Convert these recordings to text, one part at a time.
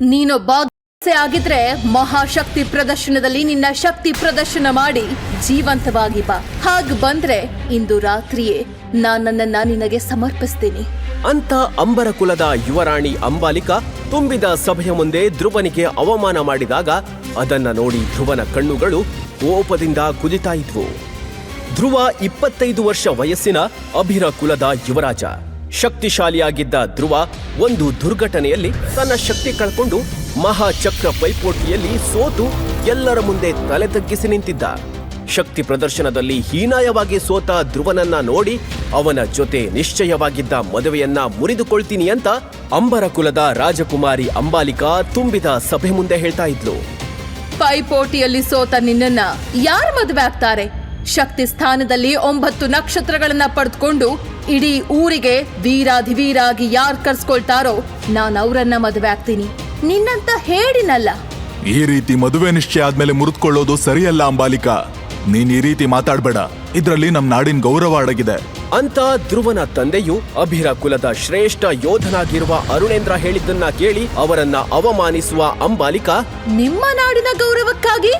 ನೀನೊಬ್ಬ ಆಗಿದ್ರೆ ಮಹಾಶಕ್ತಿ ಪ್ರದರ್ಶನದಲ್ಲಿ ನಿನ್ನ ಶಕ್ತಿ ಪ್ರದರ್ಶನ ಮಾಡಿ ಜೀವಂತವಾಗಿ ಬಾ. ಹಾಗ ಬಂದ್ರೆ ಇಂದು ರಾತ್ರಿಯೇ ನಾನನ್ನ ನನ್ನನ್ನ ನಿನಗೆ ಸಮರ್ಪಿಸ್ತೀನಿ. ಅಂತ ಅಂಬರ ಕುಲದ ಯುವರಾಣಿ ಅಂಬಾಲಿಕ ತುಂಬಿದ ಸಭೆಯ ಮುಂದೆ ಧ್ರುವನಿಗೆ ಅವಮಾನ ಮಾಡಿದಾಗ ಅದನ್ನ ನೋಡಿ ಧ್ರುವನ ಕಣ್ಣುಗಳು ಕೋಪದಿಂದ ಕುದಿತಾ ಇದ್ವು. ಧ್ರುವ ಇಪ್ಪತ್ತೈದು ವರ್ಷ ವಯಸ್ಸಿನ ಅಭಿರ ಕುಲದ ಯುವರಾಜ. ಶಕ್ತಿಶಾಲಿಯಾಗಿದ್ದ ಧ್ರುವ ಒಂದು ದುರ್ಘಟನೆಯಲ್ಲಿ ತನ್ನ ಶಕ್ತಿ ಕಳ್ಕೊಂಡು ಮಹಾಚಕ್ರ ಪೈಪೋಟಿಯಲ್ಲಿ ಸೋತು ಎಲ್ಲರ ಮುಂದೆ ತಲೆ ತಗ್ಗಿಸಿ ನಿಂತಿದ್ದ. ಶಕ್ತಿ ಪ್ರದರ್ಶನದಲ್ಲಿ ಹೀನಾಯವಾಗಿ ಸೋತ ಧ್ರುವನನ್ನ ನೋಡಿ ಅವನ ಜೊತೆ ನಿಶ್ಚಯವಾಗಿದ್ದ ಮದುವೆಯನ್ನ ಮುರಿದುಕೊಳ್ತೀನಿ ಅಂತ ಅಂಬರ ಕುಲದ ರಾಜಕುಮಾರಿ ಅಂಬಾಲಿಕಾ ತುಂಬಿದ ಸಭೆ ಮುಂದೆ ಹೇಳ್ತಾ ಇದ್ಲು. ಪೈಪೋಟಿಯಲ್ಲಿ ಸೋತ ನಿನ್ನನ್ನ ಯಾರು ಮದುವೆ ಆಗ್ತಾರೆ? ಶಕ್ತಿ ಸ್ಥಾನದಲ್ಲಿ ಒಂಬತ್ತು ನಕ್ಷತ್ರಗಳನ್ನ ಪಡೆದುಕೊಂಡು ಇಡೀ ಊರಿಗೆ ವೀರಾಧಿವೀರಾಗಿ ಯಾರು ಕರ್ಸ್ಕೊಳ್ತಾರೋ ನಾನು ಅವರನ್ನ ಮದುವೆ ಆಗ್ತೀನಿ. ನಿನ್ನಂತ ಹೇಳಿನಲ್ಲ ಈ ರೀತಿ ಮದುವೆ ನಿಶ್ಚಯ ಆದ್ಮೇಲೆ ಮುರಿದುಕೊಳ್ಳೋದು ಸರಿಯಲ್ಲ ಅಂಬಾಲಿಕಾ. ನೀನ್ ಈ ರೀತಿ ಮಾತಾಡ್ಬೇಡ. ಇದ್ರಲ್ಲಿ ನಮ್ ನಾಡಿನ ಗೌರವ ಅಡಗಿದೆ. ಅಂತ ಧ್ರುವನ ತಂದೆಯು ಅಭಿರ ಕುಲದ ಶ್ರೇಷ್ಠ ಯೋಧನಾಗಿರುವ ಅರುಣೇಂದ್ರ ಹೇಳಿದ್ದನ್ನ ಕೇಳಿ ಅವರನ್ನ ಅವಮಾನಿಸುವ ಅಂಬಾಲಿಕ ನಿಮ್ಮ ನಾಡಿನ ಗೌರವಕ್ಕಾಗಿ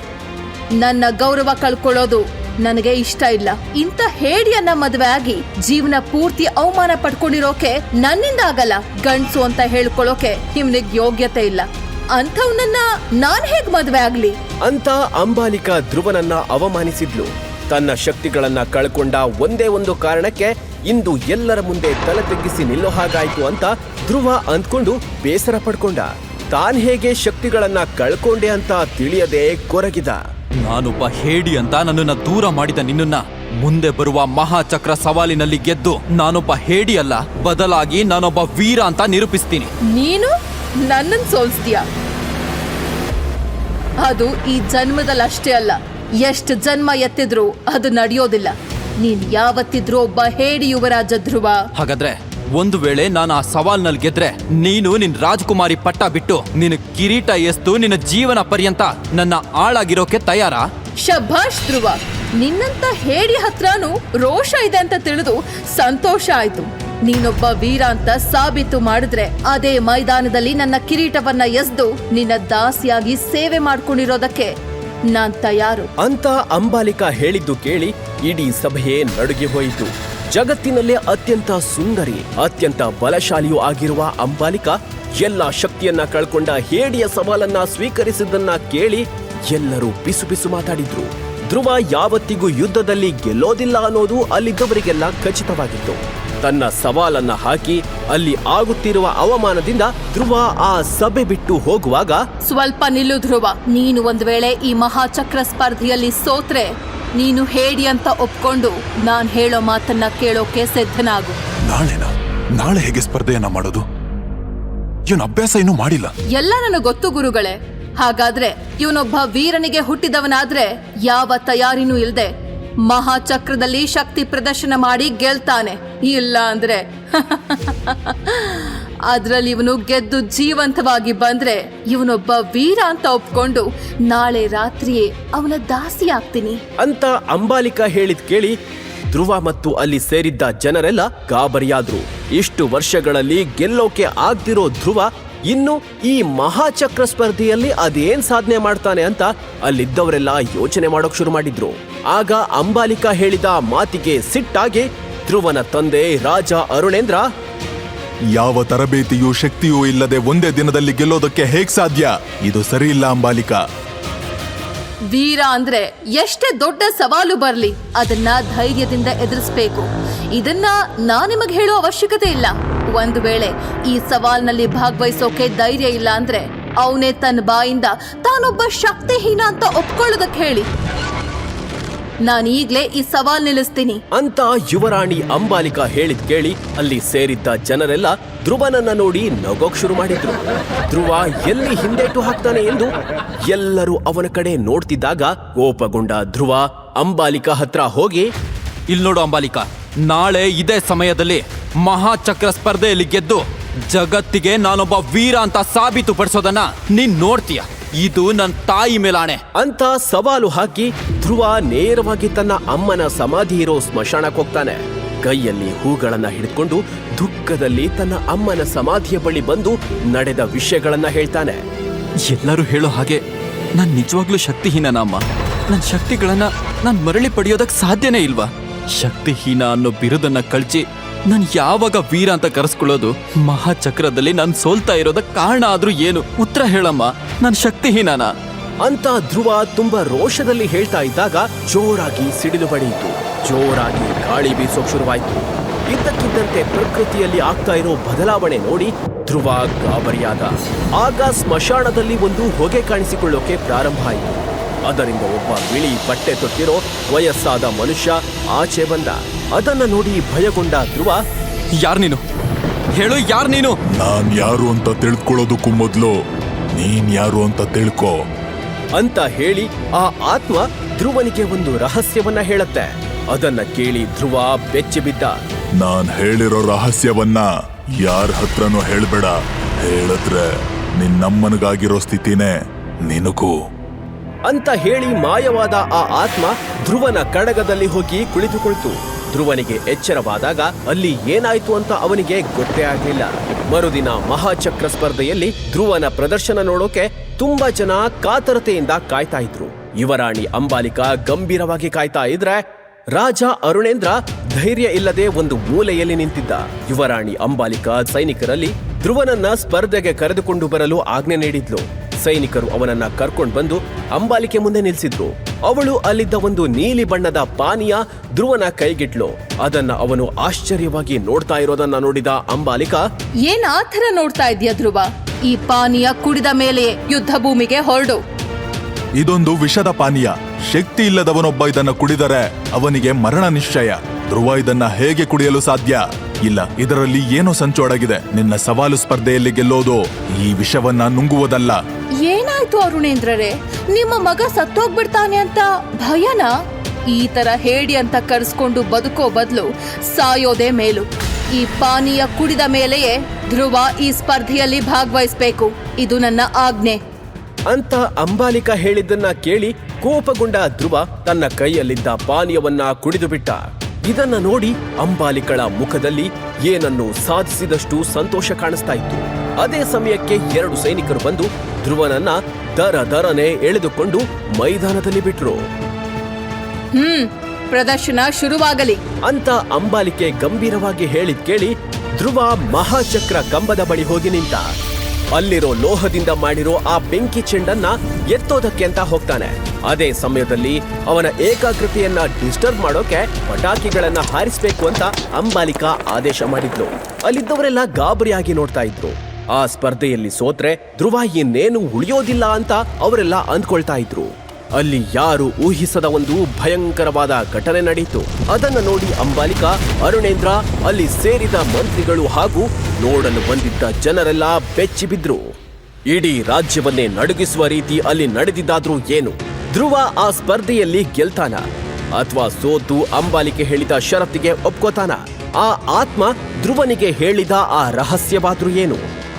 ನನ್ನ ಗೌರವ ಕಳ್ಕೊಳ್ಳೋದು ನನಗೆ ಇಷ್ಟ ಇಲ್ಲ. ಇಂಥ ಹೇಡಿಯನ್ನ ಮದುವೆ ಆಗಿ ಜೀವನ ಪೂರ್ತಿ ಅವಮಾನ ಪಡ್ಕೊಂಡಿರೋಕೆ ನನ್ನಿಂದ ಆಗಲ್ಲ. ಗಂಡ್ಸು ಅಂತ ಹೇಳ್ಕೊಳ್ಳೋಕೆ ನಿಮ್ನಿಗ್ ಯೋಗ್ಯತೆ ಇಲ್ಲ. ಅಂಥವ್ನನ್ನ ನಾನ್ ಹೇಗ್ ಮದುವೆ ಆಗ್ಲಿ? ಅಂತ ಅಂಬಾಲಿಕಾ ಧ್ರುವನನ್ನ ಅವಮಾನಿಸಿದ್ಲು. ತನ್ನ ಶಕ್ತಿಗಳನ್ನ ಕಳ್ಕೊಂಡ ಒಂದೇ ಒಂದು ಕಾರಣಕ್ಕೆ ಇಂದು ಎಲ್ಲರ ಮುಂದೆ ತಲೆ ತಗ್ಗಿಸಿ ನಿಲ್ಲೋ ಹಾಗಾಯ್ತು ಅಂತ ಧ್ರುವ ಅಂದ್ಕೊಂಡು ಬೇಸರ ಪಡ್ಕೊಂಡ. ತಾನ್ ಹೇಗೆ ಶಕ್ತಿಗಳನ್ನ ಕಳ್ಕೊಂಡೆ ಅಂತ ತಿಳಿಯದೆ ಕೊರಗಿದ. ನಾನೊಬ್ಬ ಹೇಡಿ ಅಂತ ನನ್ನನ್ನ ದೂರ ಮಾಡಿದ ನಿನ್ನನ್ನ. ಮುಂದೆ ಬರುವ ಮಹಾಚಕ್ರ ಸವಾಲಿನಲ್ಲಿ ಗೆದ್ದು ನಾನೊಬ್ಬ ಹೇಡಿ ಅಲ್ಲ ಬದಲಾಗಿ ನಾನೊಬ್ಬ ವೀರ ಅಂತ ನಿರೂಪಿಸ್ತೀನಿ. ನೀನು ನನ್ನನ್ ಸೋಲ್ಸ್ತೀಯ. ಅದು ಈ ಜನ್ಮದಲ್ಲಿ ಅಷ್ಟೇ ಅಲ್ಲ ಎಷ್ಟು ಜನ್ಮ ಎತ್ತಿದ್ರು ಅದು ನಡೆಯೋದಿಲ್ಲ. ನೀನ್ ಯಾವತ್ತಿದ್ರೂ ಒಬ್ಬ ಹೇಡಿ ಯುವರಾಜ ಧ್ರುವ. ಹಾಗಾದ್ರೆ ಒಂದು ವೇಳೆ ನಾನು ಆ ಸವಾಲ್ನಲ್ಲಿ ಗೆದ್ರೆ ನೀನು ನಿನ್ ರಾಜಕುಮಾರಿ ಪಟ್ಟ ಬಿಟ್ಟು ನಿನ್ನ ಕಿರೀಟ ಎಸ್ತು ನಿನ್ನ ಜೀವನ ಪರ್ಯಂತ ನನ್ನ ಆಳಾಗಿರೋಕೆ ತಯಾರಾ? ಶಭಾಷ್ ಧ್ರುವ ನಿನ್ನಂತ ಹೇಡಿ ಹತ್ರನೂ ರೋಷ ಇದೆ ಅಂತ ತಿಳಿದು ಸಂತೋಷ ಆಯ್ತು. ನೀನೊಬ್ಬ ವೀರ ಅಂತ ಸಾಬೀತು ಮಾಡಿದ್ರೆ ಅದೇ ಮೈದಾನದಲ್ಲಿ ನನ್ನ ಕಿರೀಟವನ್ನ ಎಸ್ದು ನಿನ್ನ ದಾಸಿಯಾಗಿ ಸೇವೆ ಮಾಡ್ಕೊಂಡಿರೋದಕ್ಕೆ ನಾನ್ ತಯಾರು. ಅಂತ ಅಂಬಾಲಿಕಾ ಹೇಳಿದ್ದು ಕೇಳಿ ಇಡೀ ಸಭೆಯೇ ನಡುಗಿ ಹೋಯಿತು. ಜಗತ್ತಿನಲ್ಲೇ ಅತ್ಯಂತ ಸುಂದರಿ, ಅತ್ಯಂತ ಬಲಶಾಲಿಯೂ ಆಗಿರುವ ಅಂಬಾಲಿಕಾ ಎಲ್ಲ ಶಕ್ತಿಯನ್ನ ಕಳ್ಕೊಂಡ ಹೇಡಿಯ ಸವಾಲನ್ನ ಸ್ವೀಕರಿಸಿದ್ದನ್ನ ಕೇಳಿ ಎಲ್ಲರೂ ಬಿಸು ಬಿಸು ಮಾತಾಡಿದ್ರು. ಧ್ರುವ ಯಾವತ್ತಿಗೂ ಯುದ್ಧದಲ್ಲಿ ಗೆಲ್ಲೋದಿಲ್ಲ ಅನ್ನೋದು ಅಲ್ಲಿದ್ದವರಿಗೆಲ್ಲ ಖಚಿತವಾಗಿತ್ತು. ತನ್ನ ಸವಾಲನ್ನ ಹಾಕಿ ಅಲ್ಲಿ ಆಗುತ್ತಿರುವ ಅವಮಾನದಿಂದ ಧ್ರುವ ಆ ಸಭೆ ಬಿಟ್ಟು ಹೋಗುವಾಗ ಸ್ವಲ್ಪ ನಿಲ್ಲು ಧ್ರುವ, ನೀನು ಒಂದ್ ವೇಳೆ ಈ ಮಹಾಚಕ್ರ ಸ್ಪರ್ಧೆಯಲ್ಲಿ ಸೋತ್ರೆ. ನೀನು ಹೇಳಿ ಅಂತ ಒಪ್ಕೊಂಡು ನಾನ್ ಹೇಳೋ ಮಾತನ್ನ ಕೇಳೋಕೆ ಸಿದ್ಧನಾಗು. ನಾಳೆನಾ? ನಾಳೆ ಹೇಗೆ ಸ್ಪರ್ಧೆಯನ್ನ ಮಾಡೋದು? ಇವನು ಅಭ್ಯಾಸ ಇನ್ನೂ ಮಾಡಿಲ್ಲ. ಎಲ್ಲ ನನಗೆ ಗೊತ್ತು ಗುರುಗಳೇ. ಹಾಗಾದ್ರೆ ಇವನೊಬ್ಬ ವೀರನಿಗೆ ಹುಟ್ಟಿದವನಾದ್ರೆ ಯಾವ ತಯಾರಿನೂ ಇಲ್ದೆ ಮಹಾಚಕ್ರದಲ್ಲಿ ಶಕ್ತಿ ಪ್ರದರ್ಶನ ಮಾಡಿ ಗೆಲ್ತಾನೆ. ಇಲ್ಲ ಅಂದ್ರೆ. ಅದ್ರಲ್ಲಿ ಇವನು ಗೆದ್ದು ಜೀವಂತವಾಗಿ ಬಂದ್ರೆ ಇವನೊಬ್ಬ ವೀರ ಅಂತ ಒಪ್ಕೊಂಡು ನಾಳೆ ರಾತ್ರಿಯೇ ಅವನ ದಾಸಿ ಆಗ್ತೀನಿ. ಅಂತ ಅಂಬಾಲಿಕಾ ಹೇಳಿದ್ ಕೇಳಿ ಧ್ರುವ ಮತ್ತು ಅಲ್ಲಿ ಸೇರಿದ್ದ ಜನರೆಲ್ಲ ಗಾಬರಿಯಾದ್ರು. ಇಷ್ಟು ವರ್ಷಗಳಲ್ಲಿ ಗೆಲ್ಲೋಕೆ ಆಗ್ದಿರೋ ಧ್ರುವ ಇನ್ನು ಈ ಮಹಾಚಕ್ರ ಸ್ಪರ್ಧೆಯಲ್ಲಿ ಅದೇನ್ ಸಾಧನೆ ಮಾಡ್ತಾನೆ ಅಂತ ಅಲ್ಲಿದ್ದವರೆಲ್ಲ ಯೋಚನೆ ಮಾಡೋಕ್ ಶುರು ಮಾಡಿದ್ರು. ಆಗ ಅಂಬಾಲಿಕಾ ಹೇಳಿದ ಮಾತಿಗೆ ಸಿಟ್ಟಾಗಿ ಧ್ರುವನ ತಂದೆ ರಾಜ ಅರುಣೇಂದ್ರ ಯಾವ ತರಬೇತಿಯೂ ಶಕ್ತಿಯೂ ಇಲ್ಲದೆ ಒಂದೇ ದಿನದಲ್ಲಿ ಗೆಲ್ಲೋದಕ್ಕೆ ಹೇಗ್ ಸಾಧ್ಯ? ಇದು ಸರಿ ಇಲ್ಲ ಅಂಬಾಲಿಕಾ. ವೀರ ಅಂದ್ರೆ ಎಷ್ಟೇ ದೊಡ್ಡ ಸವಾಲು ಬರಲಿ, ಅದನ್ನ ಧೈರ್ಯದಿಂದ ಎದುರಿಸಬೇಕು. ಇದನ್ನ ನಾ ನಿಮಗೆ ಹೇಳೋ ಅವಶ್ಯಕತೆ ಇಲ್ಲ. ಒಂದು ವೇಳೆ ಈ ಸವಾಲ್ನಲ್ಲಿ ಭಾಗವಹಿಸೋಕೆ ಧೈರ್ಯ ಇಲ್ಲ ಅಂದ್ರೆ ಅವನೇ ತನ್ನ ಬಾಯಿಂದ ತಾನೊಬ್ಬ ಶಕ್ತಿಹೀನ ಅಂತ ಒಪ್ಕೊಳ್ಳೋದಕ್ಕೆ ಹೇಳಿ. ನಾನು ಈಗ್ಲೇ ಈ ಸವಾಲ್ ನಿಲ್ಲಿಸ್ತೀನಿ. ಅಂತ ಯುವರಾಣಿ ಅಂಬಾಲಿಕಾ ಹೇಳಿದ್ ಕೇಳಿ ಅಲ್ಲಿ ಸೇರಿದ್ದ ಜನರೆಲ್ಲ ಧ್ರುವನನ್ನ ನೋಡಿ ನಗೋಕ್ ಶುರು ಮಾಡಿದ್ರು. ಧ್ರುವ ಎಲ್ಲಿ ಹಿಂದೇಟು ಹಾಕ್ತಾನೆ ಎಂದು ಎಲ್ಲರೂ ಅವನ ಕಡೆ ನೋಡ್ತಿದ್ದಾಗ ಕೋಪಗೊಂಡ ಧ್ರುವ ಅಂಬಾಲಿಕಾ ಹತ್ರ ಹೋಗಿ ಇಲ್ಲಿ ನೋಡು ಅಂಬಾಲಿಕಾ ನಾಳೆ ಇದೇ ಸಮಯದಲ್ಲಿ ಮಹಾಚಕ್ರ ಸ್ಪರ್ಧೆಯಲ್ಲಿ ಗೆದ್ದು ಜಗತ್ತಿಗೆ ನಾನೊಬ್ಬ ವೀರ ಅಂತ ಸಾಬೀತು ಪಡಿಸೋದನ್ನ ನೀನ್ ನೋಡ್ತೀಯ. ಇದು ನನ್ನ ತಾಯಿ ಮೇಲಾಣೆ. ಅಂತ ಸವಾಲು ಹಾಕಿ ಧ್ರುವ ನೇರವಾಗಿ ತನ್ನ ಅಮ್ಮನ ಸಮಾಧಿ ಇರೋ ಸ್ಮಶಾನಕ್ಕೆ ಹೋಗ್ತಾನೆ. ಕೈಯಲ್ಲಿ ಹೂಗಳನ್ನ ಹಿಡಿದುಕೊಂಡು ದುಃಖದಲ್ಲಿ ತನ್ನ ಅಮ್ಮನ ಸಮಾಧಿಯ ಬಳಿ ಬಂದು ನಡೆದ ವಿಷಯಗಳನ್ನ ಹೇಳ್ತಾನೆ. ಎಲ್ಲರೂ ಹೇಳೋ ಹಾಗೆ ನಾನ್ ನಿಜವಾಗ್ಲೂ ಶಕ್ತಿಹೀನನ ಅಮ್ಮ? ನನ್ನ ಶಕ್ತಿಗಳನ್ನ ನಾನು ಮರಳಿ ಪಡೆಯೋದಕ್ಕೆ ಸಾಧ್ಯನೇ ಇಲ್ವಾ? ಶಕ್ತಿಹೀನ ಅನ್ನೋ ಬಿರುದನ್ನ ಕಳ್ಚಿ ನಾನ್ ಯಾವಾಗ ವೀರ ಅಂತ ಕರೆಸ್ಕೊಳ್ಳೋದು? ಮಹಾಚಕ್ರದಲ್ಲಿ ನಾನು ಸೋಲ್ತಾ ಇರೋದ ಕಾರಣ ಆದ್ರೂ ಏನು? ಉತ್ತರ ಹೇಳಮ್ಮ ನನ್ನ ಶಕ್ತಿಹೀನನ. ಅಂತ ಧ್ರುವ ತುಂಬಾ ರೋಷದಲ್ಲಿ ಹೇಳ್ತಾ ಇದ್ದಾಗ ಜೋರಾಗಿ ಸಿಡಿಲು ಬಡಿಯಿತು. ಜೋರಾಗಿ ಗಾಳಿ ಬೀಸೋಕ್ ಶುರುವಾಯಿತು. ಇದ್ದಕ್ಕಿದ್ದಂತೆ ಪ್ರಕೃತಿಯಲ್ಲಿ ಆಗ್ತಾ ಇರೋ ಬದಲಾವಣೆ ನೋಡಿ ಧ್ರುವ ಗಾಬರಿಯಾದ. ಆಗ ಸ್ಮಶಾನದಲ್ಲಿ ಒಂದು ಹೊಗೆ ಕಾಣಿಸಿಕೊಳ್ಳೋಕೆ ಪ್ರಾರಂಭ ಆಯಿತು. ಅದರಿಂದ ಒಬ್ಬ ಬಿಳಿ ಬಟ್ಟೆ ತೊಟ್ಟಿರೋ ವಯಸ್ಸಾದ ಮನುಷ್ಯ ಆಚೆ ಬಂದ. ಅದನ್ನ ನೋಡಿ ಭಯಗೊಂಡ ಧ್ರುವ ಯಾರ್ ನೀನು? ಹೇಳು ಯಾರ್ ನೀನು? ನಾನ್ ಯಾರು ಅಂತ ತಿಳ್ಕೊಳ್ಳೋದಕ್ಕೂ ಮೊದ್ಲು ನೀನ್ ಯಾರು ಅಂತ ತಿಳ್ಕೊ. ಅಂತ ಹೇಳಿ ಆ ಆತ್ಮ ಧ್ರುವನಿಗೆ ಒಂದು ರಹಸ್ಯವನ್ನ ಹೇಳುತ್ತೆ. ಅದನ್ನ ಕೇಳಿ ಧ್ರುವ ಬೆಚ್ಚಿ ಬಿದ್ದ. ನಾನ್ ಹೇಳಿರೋ ರಹಸ್ಯವನ್ನ ಯಾರ ಹತ್ರನೂ ಹೇಳ್ಬೇಡ. ಹೇಳಿದ್ರೆ ನಿನ್ನಮ್ಮನಿಗಾಗಿರೋ ಸ್ಥಿತಿನೇ ನಿನಗೂ. ಅಂತ ಹೇಳಿ ಮಾಯವಾದ ಆ ಆತ್ಮ ಧ್ರುವನ ಕಡಗದಲ್ಲಿ ಹೋಗಿ ಕುಳಿತುಕೊಳ್ತು. ಧ್ರುವನಿಗೆ ಎಚ್ಚರವಾದಾಗ ಅಲ್ಲಿ ಏನಾಯ್ತು ಅಂತ ಅವನಿಗೆ ಗೊತ್ತೇ ಆಗಲಿಲ್ಲ. ಮರುದಿನ ಮಹಾಚಕ್ರ ಸ್ಪರ್ಧೆಯಲ್ಲಿ ಧ್ರುವನ ಪ್ರದರ್ಶನ ನೋಡೋಕೆ ತುಂಬಾ ಜನ ಕಾತರತೆಯಿಂದ ಕಾಯ್ತಾ ಇದ್ರು. ಯುವರಾಣಿ ಅಂಬಾಲಿಕಾ ಗಂಭೀರವಾಗಿ ಕಾಯ್ತಾ ಇದ್ರೆ ರಾಜ ಅರುಣೇಂದ್ರ ಧೈರ್ಯ ಇಲ್ಲದೆ ಒಂದು ಮೂಲೆಯಲ್ಲಿ ನಿಂತಿದ್ದ. ಯುವರಾಣಿ ಅಂಬಾಲಿಕಾ ಸೈನಿಕರಲ್ಲಿ ಧ್ರುವನನ್ನ ಸ್ಪರ್ಧೆಗೆ ಕರೆದುಕೊಂಡು ಬರಲು ಆಜ್ಞೆ ನೀಡಿದ್ಲು. ಸೈನಿಕರು ಅವನನ್ನ ಕರ್ಕೊಂಡು ಬಂದು ಅಂಬಾಲಿಕೆ ಮುಂದೆ ನಿಲ್ಸಿದ್ರು. ಅವಳು ಅಲ್ಲಿದ್ದ ಒಂದು ನೀಲಿ ಬಣ್ಣದ ಪಾನೀಯ ಧ್ರುವನ ಕೈಗಿಟ್ಲು. ಅದನ್ನ ಅವನು ಆಶ್ಚರ್ಯವಾಗಿ ನೋಡ್ತಾ ಇರೋದನ್ನ ನೋಡಿದ ಅಂಬಾಲಿಕ ಏನ್ ಆತರ ಥರ ನೋಡ್ತಾ ಇದೆಯಾ ಧ್ರುವ? ಈ ಪಾನೀಯ ಕುಡಿದ ಮೇಲೆ ಯುದ್ಧ ಭೂಮಿಗೆ ಹೊರಡು. ಇದೊಂದು ವಿಷದ ಪಾನೀಯ. ಶಕ್ತಿ ಇಲ್ಲದವನೊಬ್ಬ ಇದನ್ನ ಕುಡಿದರೆ ಅವನಿಗೆ ಮರಣ ನಿಶ್ಚಯ. ಧ್ರುವ ಇದನ್ನ ಹೇಗೆ ಕುಡಿಯಲು ಸಾಧ್ಯ? ಇಲ್ಲ ಇದರಲ್ಲಿ ಏನೋ ಸಂಚೋಡಾಗಿದೆ. ನಿನ್ನ ಸವಾಲು ಸ್ಪರ್ಧೆಯಲ್ಲಿ ಗೆಲ್ಲೋದು ಈ ವಿಷವನ್ನ ನುಂಗುವುದಲ್ಲ. ಏನಾಯ್ತು ಅರುಣೇಂದ್ರರೇ? ನಿಮ್ಮ ಮಗ ಸತ್ತೋಗ್ಬಿಡ್ತಾನೆ ಅಂತ ಭಯನ? ಈ ತರ ಹೇಳಿ ಅಂತ ಕರೆಸ್ಕೊಂಡು ಬದುಕೋ ಬದಲು ಸಾಯೋದೇ ಮೇಲು. ಈ ಪಾನೀಯ ಕುಡಿದ ಮೇಲೆಯೇ ಧ್ರುವ ಈ ಸ್ಪರ್ಧೆಯಲ್ಲಿ ಭಾಗವಹಿಸಬೇಕು. ಇದು ನನ್ನ ಆಜ್ಞೆ. ಅಂತ ಅಂಬಾಲಿಕಾ ಹೇಳಿದ್ದನ್ನ ಕೇಳಿ ಕೋಪಗೊಂಡ ಧ್ರುವ ತನ್ನ ಕೈಯಲ್ಲಿದ್ದ ಪಾನೀಯವನ್ನ ಕುಡಿದು ಬಿಟ್ಟ. ಇದನ್ನ ನೋಡಿ ಅಂಬಾಲಿಕಳ ಮುಖದಲ್ಲಿ ಏನನ್ನು ಸಾಧಿಸಿದಷ್ಟು ಸಂತೋಷ ಕಾಣಿಸ್ತಾ ಇತ್ತು. ಅದೇ ಸಮಯಕ್ಕೆ ಎರಡು ಸೈನಿಕರು ಬಂದು ಧ್ರುವನನ್ನ ದರ ದರನೆ ಎಳೆದುಕೊಂಡು ಮೈದಾನದಲ್ಲಿ ಬಿಟ್ರು. ಹ್ಮ್ ಪ್ರದರ್ಶನ ಶುರುವಾಗಲಿ. ಅಂತ ಅಂಬಾಲಿಕೆ ಗಂಭೀರವಾಗಿ ಹೇಳಿದ್ ಕೇಳಿ ಧ್ರುವ ಮಹಾಚಕ್ರ ಕಂಬದ ಬಳಿ ಹೋಗಿ ನಿಂತ. ಅಲ್ಲಿರೋ ಲೋಹದಿಂದ ಮಾಡಿರೋ ಆ ಬೆಂಕಿ ಚೆಂಡನ್ನ ಎತ್ತೋದಕ್ಕೆ ಅಂತ ಹೋಗ್ತಾನೆ. ಅದೇ ಸಮಯದಲ್ಲಿ ಅವನ ಏಕಾಗ್ರತೆಯನ್ನ ಡಿಸ್ಟರ್ಬ್ ಮಾಡೋಕೆ ಪಟಾಕಿಗಳನ್ನ ಹಾರಿಸಬೇಕು ಅಂತ ಅಂಬಾಲಿಕಾ ಆದೇಶ ಮಾಡಿದ್ಲು. ಅಲ್ಲಿದ್ದವರೆಲ್ಲ ಗಾಬರಿಯಾಗಿ ನೋಡ್ತಾ ಇದ್ರು. ಆ ಸ್ಪರ್ಧೆಯಲ್ಲಿ ಸೋತ್ರೆ ಧ್ರುವ ಇನ್ನೇನು ಉಳಿಯೋದಿಲ್ಲ ಅಂತ ಅವರೆಲ್ಲ ಅಂದ್ಕೊಳ್ತಾ ಇದ್ರು. ಅಲ್ಲಿ ಯಾರು ಊಹಿಸದ ಒಂದು ಭಯಂಕರವಾದ ಘಟನೆ ನಡೆಯಿತು ಅದನ್ನು ನೋಡಿ ಅಂಬಾಲಿಕಾ, ಅರುಣೇಂದ್ರ, ಅಲ್ಲಿ ಸೇರಿದ ಮಂತ್ರಿಗಳು ಹಾಗೂ ನೋಡಲು ಬಂದಿದ್ದ ಜನರೆಲ್ಲ ಬೆಚ್ಚಿಬಿದ್ರು. ಇಡೀ ರಾಜ್ಯವನ್ನೇ ನಡುಗಿಸುವ ರೀತಿ ಅಲ್ಲಿ ನಡೆದಿದ್ದಾದ್ರೂ ಏನು? ಧ್ರುವ ಆ ಸ್ಪರ್ಧೆಯಲ್ಲಿ ಗೆಲ್ತಾನ ಅಥವಾ ಸೋತು ಅಂಬಾಲಿಕೆ ಹೇಳಿದ ಷರತ್ತಿಗೆ ಒಪ್ಕೋತಾನ? ಆ ಆತ್ಮ ಧ್ರುವನಿಗೆ ಹೇಳಿದ ಆ ರಹಸ್ಯವಾದ್ರೂ ಏನು?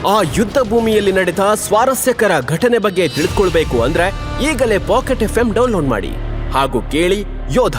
ಆ ಯುದ್ಧ ಭೂಮಿಯಲ್ಲಿ ನಡೆದ ಸ್ವಾರಸ್ಯಕರ ಘಟನೆ ಬಗ್ಗೆ ತಿಳ್ಕೊಳ್ಬೇಕು ಅಂದ್ರೆ ಈಗಲೇ ಪಾಕೆಟ್ ಎಫ್ ಎಂ ಡೌನ್ಲೋಡ್ ಮಾಡಿ ಹಾಗೂ ಕೇಳಿ ಯೋಧ.